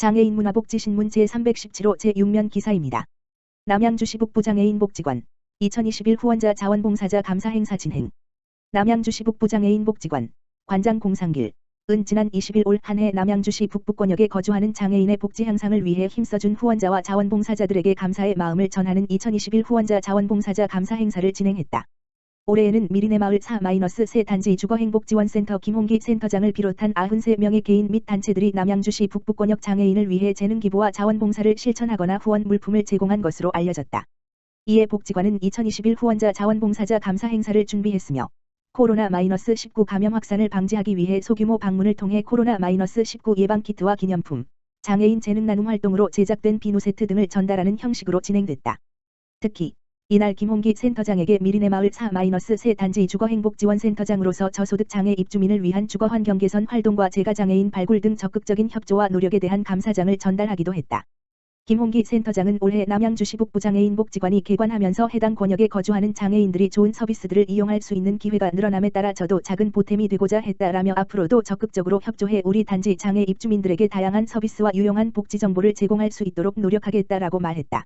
장애인 문화복지신문 제317호 제6면 기사입니다. 남양주시 북부 장애인 복지관 2021 후원자 자원봉사자 감사 행사 진행 남양주시 북부 장애인 복지관 관장 공상길 은 지난 20일 올 한 해 남양주시 북부권역에 거주하는 장애인의 복지 향상을 위해 힘써준 후원자와 자원봉사자들에게 감사의 마음을 전하는 2021 후원자 자원봉사자 감사 행사를 진행했다. 올해에는 미리네마을 4-3 단지 주거행복지원센터 김홍기 센터장을 비롯한 93명의 개인 및 단체들이 남양주시 북부권역 장애인을 위해 재능기부와 자원봉사를 실천하거나 후원 물품을 제공한 것으로 알려졌다. 이에 복지관은 2021 후원자 자원봉사자 감사 행사를 준비했으며 코로나-19 감염 확산을 방지하기 위해 소규모 방문을 통해 코로나-19 예방키트와 기념품, 장애인 재능 나눔 활동으로 제작된 비누 세트 등을 전달하는 형식으로 진행됐다. 특히 이날 김홍기 센터장에게 미리네마을 4-3 단지 주거행복지원센터장으로서 저소득 장애 입주민을 위한 주거환경 개선 활동과 재가장애인 발굴 등 적극적인 협조와 노력에 대한 감사장을 전달하기도 했다. 김홍기 센터장은 올해 남양주시 북부장애인 복지관이 개관하면서 해당 권역에 거주하는 장애인들이 좋은 서비스들을 이용할 수 있는 기회가 늘어남에 따라 저도 작은 보탬이 되고자 했다라며 앞으로도 적극적으로 협조해 우리 단지 장애 입주민들에게 다양한 서비스와 유용한 복지 정보를 제공할 수 있도록 노력하겠다라고 말했다.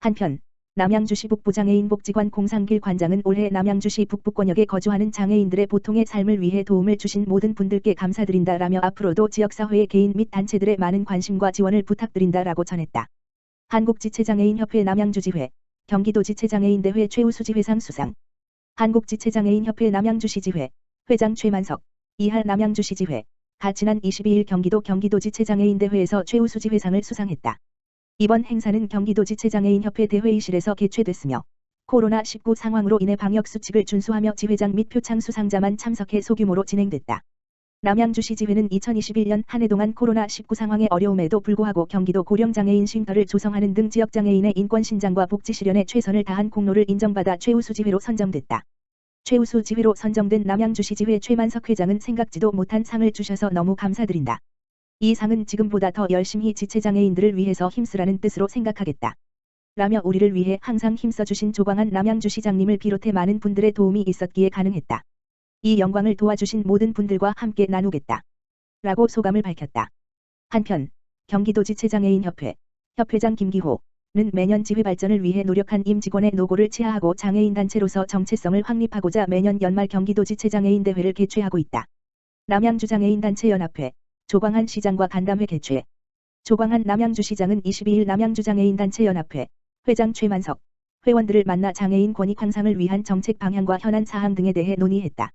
한편 남양주시 북부장애인 복지관 공상길 관장은 올해 남양주시 북부권역에 거주하는 장애인들의 보통의 삶을 위해 도움을 주신 모든 분들께 감사드린다라며 앞으로도 지역사회의 개인 및 단체들의 많은 관심과 지원을 부탁드린다라고 전했다. 한국지체장애인협회 남양주지회, 경기도지체장애인대회 최우수지회상 수상, 한국지체장애인협회 남양주시지회, 회장 최만석, 이할 남양주시지회, 가 지난 22일 경기도 경기도지체장애인대회에서 최우수지회상을 수상했다. 이번 행사는 경기도지체장애인협회 대회의실에서 개최됐으며 코로나19 상황으로 인해 방역수칙을 준수하며 지회장 및 표창 수상자만 참석해 소규모로 진행됐다. 남양주시 지회는 2021년 한 해 동안 코로나19 상황의 어려움에도 불구하고 경기도 고령장애인 쉼터를 조성하는 등 지역장애인의 인권 신장과 복지 실현에 최선을 다한 공로를 인정받아 최우수 지회로 선정됐다. 최우수 지회로 선정된 남양주시 지회 최만석 회장은 생각지도 못한 상을 주셔서 너무 감사드린다. 이 상은 지금보다 더 열심히 지체장애인들을 위해서 힘쓰라는 뜻으로 생각하겠다. 라며 우리를 위해 항상 힘써주신 조광한 남양주 시장님을 비롯해 많은 분들의 도움이 있었기에 가능했다. 이 영광을 도와주신 모든 분들과 함께 나누겠다. 라고 소감을 밝혔다. 한편 경기도지체장애인협회 협회장 김기호는 매년 지회 발전을 위해 노력한 임직원의 노고를 치하하고 장애인 단체로서 정체성을 확립하고자 매년 연말 경기도지체장애인 대회를 개최하고 있다. 남양주장애인단체연합회 조광한 시장과 간담회 개최. 조광한 남양주시장은 22일 남양주 장애인단체 연합회 회장 최만석 회원들을 만나 장애인 권익 향상을 위한 정책 방향과 현안 사항 등에 대해 논의했다.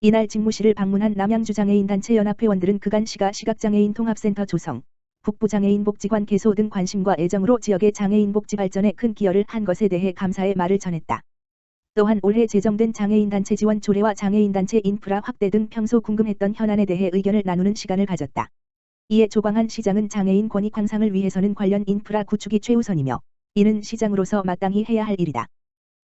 이날 직무실을 방문한 남양주 장애인단체 연합회원들은 그간 시가 시각장애인 통합센터 조성, 북부장애인 복지관 개소 등 관심과 애정으로 지역의 장애인 복지 발전에 큰 기여를 한 것에 대해 감사의 말을 전했다. 또한 올해 제정된 장애인단체 지원 조례와 장애인단체 인프라 확대 등 평소 궁금했던 현안에 대해 의견을 나누는 시간을 가졌다. 이에 조광한 시장은 장애인 권익 향상을 위해서는 관련 인프라 구축이 최우선이며 이는 시장으로서 마땅히 해야 할 일이다.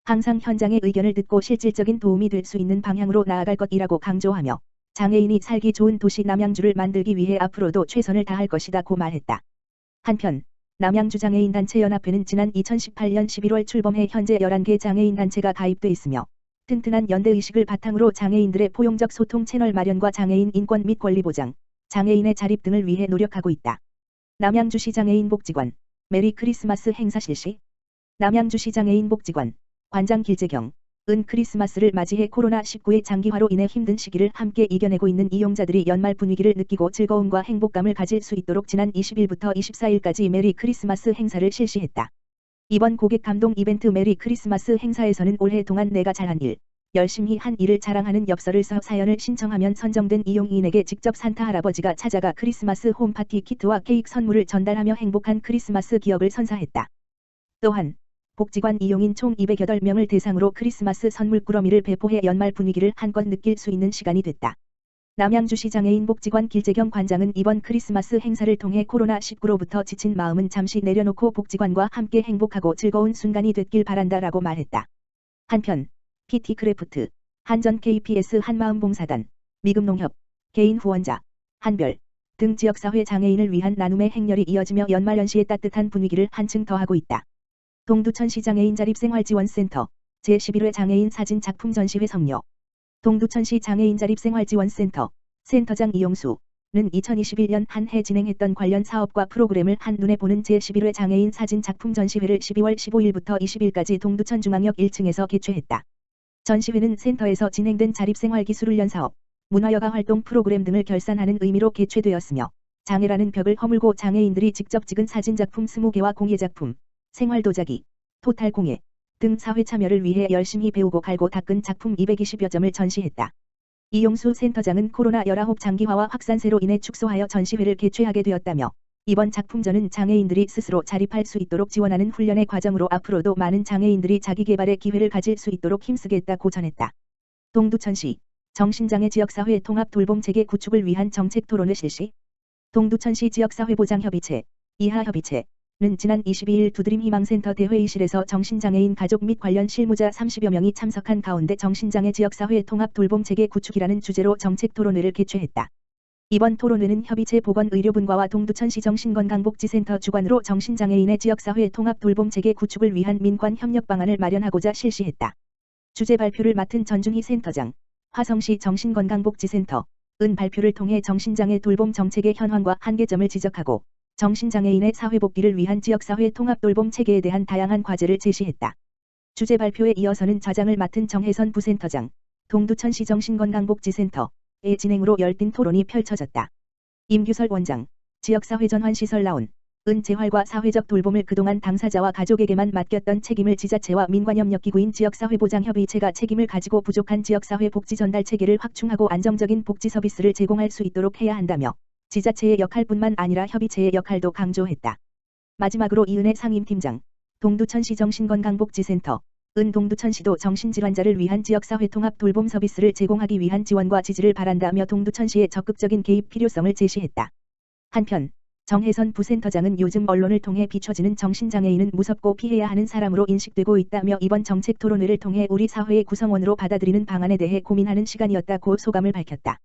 항상 현장의 의견을 듣고 실질적인 도움이 될 수 있는 방향으로 나아갈 것이라고 강조하며 장애인이 살기 좋은 도시 남양주를 만들기 위해 앞으로도 최선을 다할 것이다 고 말했다. 한편 남양주 장애인단체연합회는 지난 2018년 11월 출범해 현재 11개 장애인단체가 가입돼 있으며 튼튼한 연대의식을 바탕으로 장애인들의 포용적 소통 채널 마련과 장애인 인권 및 권리 보장, 장애인의 자립 등을 위해 노력하고 있다. 남양주시 장애인복지관 메리 크리스마스 행사 실시 남양주시 장애인복지관 관장 길재경 은 크리스마스를 맞이해 코로나19의 장기화로 인해 힘든 시기를 함께 이겨내고 있는 이용자들이 연말 분위기를 느끼고 즐거움과 행복감을 가질 수 있도록 지난 20일부터 24일까지 메리 크리스마스 행사를 실시했다. 이번 고객 감동 이벤트 메리 크리스마스 행사에서는 올해 동안 내가 잘한 일, 열심히 한 일을 자랑하는 엽서를 써 사연을 신청하면 선정된 이용인에게 직접 산타 할아버지가 찾아가 크리스마스 홈파티 키트와 케이크 선물을 전달하며 행복한 크리스마스 기억을 선사했다. 또한 복지관 이용인 총 208명을 대상으로 크리스마스 선물 꾸러미를 배포해 연말 분위기를 한껏 느낄 수 있는 시간이 됐다. 남양주시 장애인 복지관 길재경 관장은 이번 크리스마스 행사를 통해 코로나19로부터 지친 마음은 잠시 내려놓고 복지관과 함께 행복하고 즐거운 순간이 됐길 바란다라고 말했다. 한편 PT 크래프트, 한전 KPS 한마음봉사단, 미금농협, 개인 후원자, 한별 등 지역사회 장애인을 위한 나눔의 행렬이 이어지며 연말연시의 따뜻한 분위기를 한층 더하고 있다. 동두천시 장애인 자립생활지원센터 제11회 장애인 사진 작품 전시회 성료 동두천시 장애인 자립생활지원센터 센터장 이용수 2021년 한 해 진행했던 관련 사업과 프로그램을 한눈에 보는 제11회 장애인 사진 작품 전시회를 12월 15일부터 20일까지 동두천 중앙역 1층에서 개최했다. 전시회는 센터에서 진행된 자립생활기술훈련 사업, 문화여가 활동 프로그램 등을 결산하는 의미로 개최되었으며 장애라는 벽을 허물고 장애인들이 직접 찍은 사진 작품 20개와 공예 작품, 생활 도자기, 토탈 공예 등 사회 참여를 위해 열심히 배우고 갈고 닦은 작품 220여 점을 전시했다. 이용수 센터장은 코로나19 장기화와 확산세로 인해 축소하여 전시회를 개최하게 되었다며 이번 작품전은 장애인들이 스스로 자립할 수 있도록 지원하는 훈련의 과정으로 앞으로도 많은 장애인들이 자기 개발의 기회를 가질 수 있도록 힘쓰겠다고 전했다. 동두천시 정신장애 지역사회 통합 돌봄체계 구축을 위한 정책 토론을 실시 동두천시 지역사회보장협의체 이하협의체 는 지난 22일 두드림 희망센터 대회의실에서 정신장애인 가족 및 관련 실무자 30여 명이 참석한 가운데 정신장애 지역사회 통합 돌봄 체계 구축이라는 주제로 정책 토론회를 개최했다. 이번 토론회는 협의체 보건의료분과와 동두천시 정신건강복지센터 주관으로 정신장애인의 지역사회 통합 돌봄 체계 구축을 위한 민관 협력 방안을 마련하고자 실시했다. 주제 발표를 맡은 전준희 센터장, 화성시 정신건강복지센터, 은 발표를 통해 정신장애 돌봄 정책의 현황과 한계점을 지적하고 정신장애인의 사회복귀를 위한 지역사회 통합 돌봄 체계에 대한 다양한 과제를 제시했다. 주제 발표에 이어서는 좌장을 맡은 정혜선 부센터장, 동두천시 정신건강복지센터의 진행으로 열띤 토론이 펼쳐졌다. 임규설 원장, 지역사회 전환시설 나온, 은 재활과 사회적 돌봄을 그동안 당사자와 가족에게만 맡겼던 책임을 지자체와 민관협력기구인 지역사회보장협의체가 책임을 가지고 부족한 지역사회 복지 전달 체계를 확충하고 안정적인 복지 서비스를 제공할 수 있도록 해야 한다며 지자체의 역할뿐만 아니라 협의체의 역할도 강조했다. 마지막으로 이은혜 상임팀장, 동두천시 정신건강복지센터, 은 동두천시도 정신질환자를 위한 지역사회 통합 돌봄 서비스를 제공하기 위한 지원과 지지를 바란다며 동두천시의 적극적인 개입 필요성을 제시했다. 한편 정혜선 부센터장은 요즘 언론을 통해 비춰지는 정신장애인은 무섭고 피해야 하는 사람으로 인식되고 있다며 이번 정책 토론회를 통해 우리 사회의 구성원으로 받아들이는 방안에 대해 고민하는 시간이었다고 소감을 밝혔다.